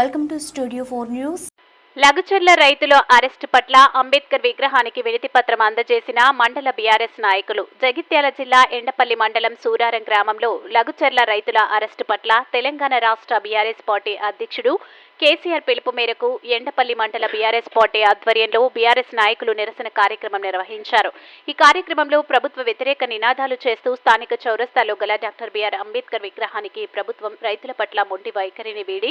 Welcome to studio four news Lagucherla రైతుల arrest పట్ల అంబేద్కర్ విగ్రహానికి వినతిపత్రం అందజేసిన మండల బీఆర్ఎస్ నాయకులు జగిత్యాల జిల్లా ఎండపల్లి మండలం సూరారం గ్రామంలో లగుచర్ల రైతుల అరెస్టు పట్ల తెలంగాణ రాష్ట్ర బీఆర్ఎస్ పార్టీ అధ్యక్షుడు కేసీఆర్ పిలుపు మేరకు ఎండపల్లి మండల బీఆర్ఎస్ పార్టీ ఆధ్వర్యంలో బీఆర్ఎస్ నాయకులు నిరసన కార్యక్రమం నిర్వహించారు. ఈ కార్యక్రమంలో ప్రభుత్వ వ్యతిరేక నినాదాలు చేస్తూ స్థానిక చౌరస్తాలో గల డాక్టర్ బీఆర్ అంబేద్కర్ విగ్రహానికి ప్రభుత్వం రైతుల పట్ల మొండి వైఖరిని వీడి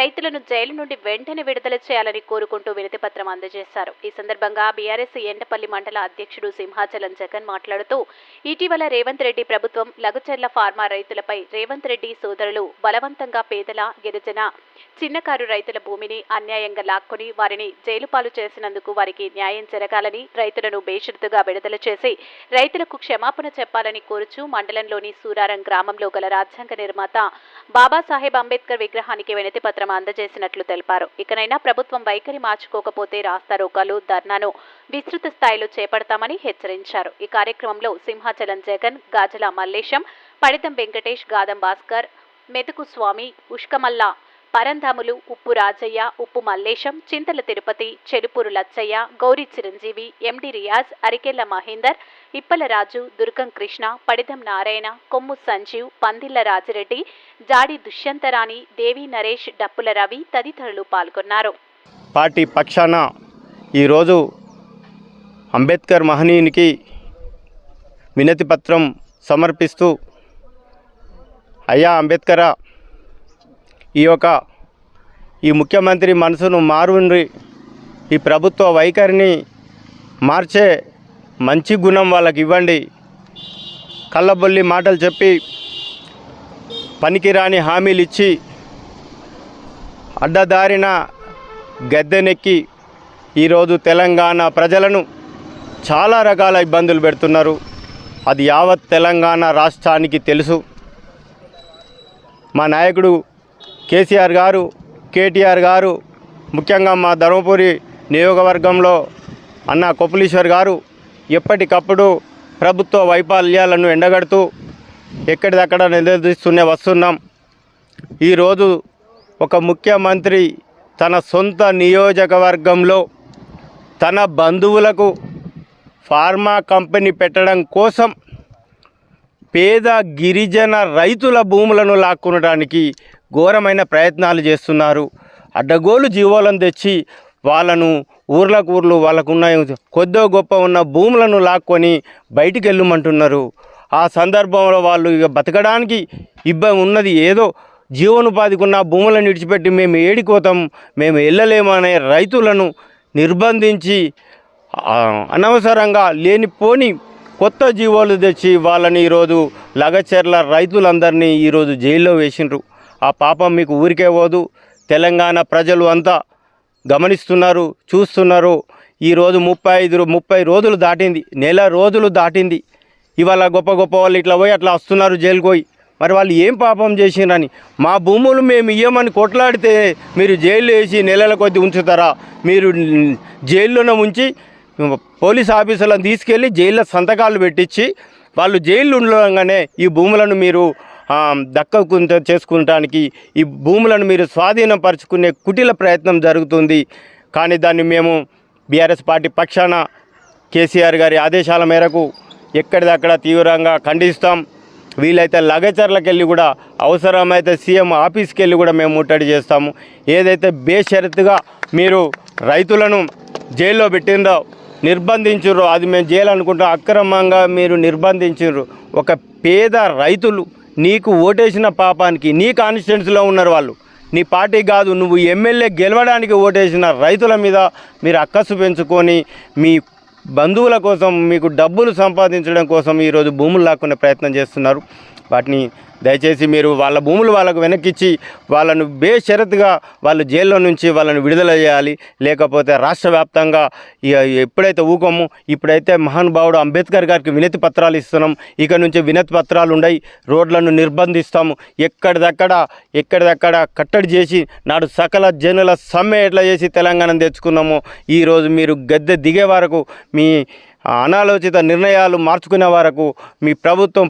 రైతులను జైలు నుండి వెంటనే విడుదల చేయాలని కోరుకుంటూ వినతిపత్రం అందజేశారు. ఈ సందర్భంగా బీఆర్ఎస్ ఎండపల్లి మండల అధ్యక్షుడు సింహాచలం జగన్ మాట్లాడుతూ ఇటీవల రేవంత్ రెడ్డి ప్రభుత్వం లఘుచర్ల ఫార్మా రైతులపై రేవంత్ రెడ్డి సోదరులు బలవంతంగా పేదల గిరిజన చిన్నకారు రైతుల భూమిని అన్యాయంగా లాక్కొని వారిని జైలుపాలు చేసినందుకు వారికి న్యాయం జరగాలని రైతులను బేషరతుగా విడుదల చేసి రైతులకు క్షమాపణ చెప్పాలని కోరుచూ మండలంలోని సూరారం గ్రామంలో గల రాజ్యాంగ నిర్మాత బాబాసాహెబ్ అంబేద్కర్ విగ్రహానికి వినతి పత్రం అందజేసినట్లు తెలిపారు. ఇకనైనా ప్రభుత్వం వైఖరి మార్చుకోకపోతే రాస్తారోకాలు ధర్నాను విస్తృత స్థాయిలో చేపడతామని హెచ్చరించారు. ఈ కార్యక్రమంలో సింహాచలం జగన్ గాజల మల్లేశం పడితం వెంకటేష్ గాదం భాస్కర్ మెతుకు స్వామి ఉష్కమల్ల పరంధాములు ఉప్పు రాజయ్య ఉప్పు మల్లేశం చింతల తిరుపతి చెడుపూరు లచ్చయ్య గౌరీ చిరంజీవి ఎండి రియాజ్ అరికెళ్ళ మహేందర్ ఇప్పల రాజు దుర్గం కృష్ణ పడిదం నారాయణ కొమ్ము సంజీవ్ పందిళ్ళ రాజిరెడ్డి జాడి దుష్యంతరాణి దేవి నరేష్ డప్పుల రవి తదితరులు పాల్గొన్నారు. పార్టీ పక్షాన ఈరోజు అంబేద్కర్ మహనీయునికి వినతి పత్రం సమర్పిస్తూ అయ్యా అంబేద్కర ఈ యొక్క ఈ ముఖ్యమంత్రి మనసును మారుండి ఈ ప్రభుత్వ వైఖరిని మార్చే మంచి గుణం వాళ్ళకి ఇవ్వండి. కళ్ళబొల్లి మాటలు చెప్పి పనికిరాని హామీలు ఇచ్చి అడ్డదారిన గద్దెనెక్కి ఈరోజు తెలంగాణ ప్రజలను చాలా రకాల ఇబ్బందులు పెడుతున్నారు. అది యావత్ తెలంగాణ రాష్ట్రానికి తెలుసు. మా నాయకుడు కేసీఆర్ గారు కేటీఆర్ గారు ముఖ్యంగా మా ధర్మపురి నియోగవర్గంలో అన్న కొప్పులీశ్వర్ గారు ఎప్పటికప్పుడు ప్రభుత్వ వైఫల్యాలను ఎండగడుతూ ఎక్కడిదక్కడ నిలదీస్తూనే వస్తున్నాం. ఈరోజు ఒక ముఖ్యమంత్రి తన సొంత నియోజకవర్గంలో తన బంధువులకు ఫార్మా కంపెనీ పెట్టడం కోసం పేద గిరిజన రైతుల భూములను లాక్కొనడానికి ఘోరమైన ప్రయత్నాలు చేస్తున్నారు. అడ్డగోలు జీవోలను తెచ్చి వాళ్ళను ఊర్లకు ఊర్లు వాళ్ళకున్న కొద్దో గొప్ప ఉన్న భూములను లాక్కొని బయటికి వెళ్ళమంటున్నారు ఆ సందర్భంలో వాళ్ళు ఇక బతకడానికి ఇబ్బంది ఉన్నది ఏదో జీవనోపాధికి ఉన్న భూములను విడిచిపెట్టి మేము ఏడిపోతాం మేము వెళ్ళలేమనే రైతులను నిర్బంధించి అనవసరంగా లేనిపోని కొత్త జీవోలు తెచ్చి వాళ్ళని ఈరోజు లగచెర్ల రైతులందరినీ ఈరోజు జైల్లో వేసిండ్రు. ఆ పాపం మీకు ఊరికే పోదు. తెలంగాణ ప్రజలు అంతా గమనిస్తున్నారు చూస్తున్నారు. ఈరోజు ముప్పై ఐదు ముప్పై రోజులు దాటింది. నెల రోజులు దాటింది. ఇవాళ గొప్ప గొప్ప వాళ్ళు ఇట్లా పోయి అట్లా వస్తున్నారు జైలుకు పోయి. మరి వాళ్ళు ఏం పాపం చేసిండ్రని? మా భూములు మేము ఇయ్యమని కొట్లాడితే మీరు జైలు వేసి నెలల కొద్ది ఉంచుతారా? మీరు జైల్లోనే ఉంచి పోలీస్ ఆఫీసులను తీసుకెళ్ళి జైల్లో సంతకాలు పెట్టించి వాళ్ళు జైలు ఉండగానే ఈ భూములను మీరు దక్క దక్కకుంట చేసుకుంటానికి ఈ భూములను మీరు స్వాధీనపరచుకునే కుటిల ప్రయత్నం జరుగుతుంది. కానీ దాన్ని మేము బీఆర్ఎస్ పార్టీ పక్షాన కేసీఆర్ గారి ఆదేశాల మేరకు ఎక్కడిదక్కడ తీవ్రంగా ఖండిస్తాం. వీలైతే లగచర్లకు వెళ్ళి కూడా అవసరమైతే సీఎం ఆఫీస్కి వెళ్ళి కూడా మేము ముట్టడి చేస్తాము. ఏదైతే బేషరతుగా మీరు రైతులను జైల్లో పెట్టిందో నిర్బంధించరు అది మేము చేయాలనుకుంటాం అక్రమంగా మీరు నిర్బంధించరు ఒక పేద రైతులు నీకు ఓటేసిన పాపానికి నీ కాన్స్టిట్యున్సీలో ఉన్నారు వాళ్ళు. నీ పార్టీ కాదు నువ్వు ఎమ్మెల్యే గెలవడానికి ఓటేసిన రైతుల మీద మీరు అక్కసు పెంచుకొని మీ బంధువుల కోసం మీకు డబ్బులు సంపాదించడం కోసం ఈరోజు భూములు లాక్కునే ప్రయత్నం చేస్తున్నారు. వాటిని దయచేసి మీరు వాళ్ళ భూములు వాళ్ళకు వెనక్కిచ్చి వాళ్ళను బేషరత్గా వాళ్ళు జైల్లో నుంచి వాళ్ళని విడుదల చేయాలి. లేకపోతే రాష్ట్ర వ్యాప్తంగా ఎప్పుడైతే ఊకము ఇప్పుడైతే మహానుభావుడు అంబేద్కర్ గారికి వినతి పత్రాలు ఇస్తున్నాం. ఇక నుంచి వినతి పత్రాలు ఉండయి. రోడ్లను నిర్బంధిస్తాము. ఎక్కడిదక్కడ ఎక్కడిదక్కడ కట్టడి చేసి నాడు సకల జనుల సమ్మె ఎట్లా చేసి తెలంగాణ తెచ్చుకున్నామో ఈరోజు మీరు గద్దె దిగే వరకు మీ అనాలోచిత నిర్ణయాలు మార్చుకునే వరకు మీ ప్రభుత్వం